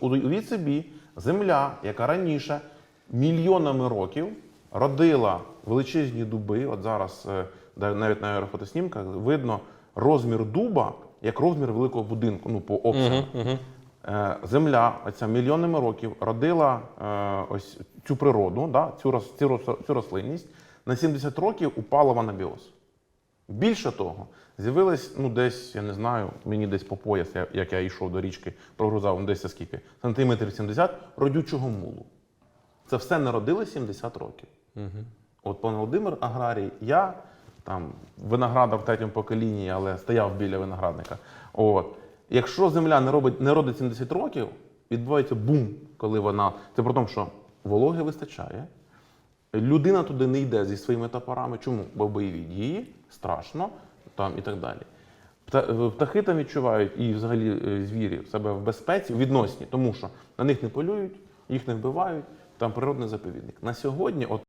Уявіть собі, земля, яка раніше мільйонами років родила величезні дуби. От зараз е, навіть на аерофотоснімках видно розмір дуба як розмір великого будинку, ну по обсягу. Е, Земля, оця мільйонами років родила е, ось цю природу, да, цю, цю, цю рослинність. На 70 років упала в анабіоз. Більше того, з'явилось, ну десь, я не знаю, мені десь по пояс, як я йшов до річки, прогрузав ну, десь скільки, сантиметрів 70 родючого мулу. Це все народили 70 років. От пан Володимир аграрій, я там виноградар в третьому поколінні, але стояв біля виноградника. От. Якщо земля не робить не родить 70 років, відбувається бум, коли вона. Це про те, що вологи вистачає. Людина туди не йде зі своїми топорами. Чому? Бо бойові дії, страшно там і так далі. Е, Птахи там відчувають і взагалі е, звірі себе в безпеці відносні, тому що на них не полюють, їх не вбивають, там природний заповідник. На сьогодні, от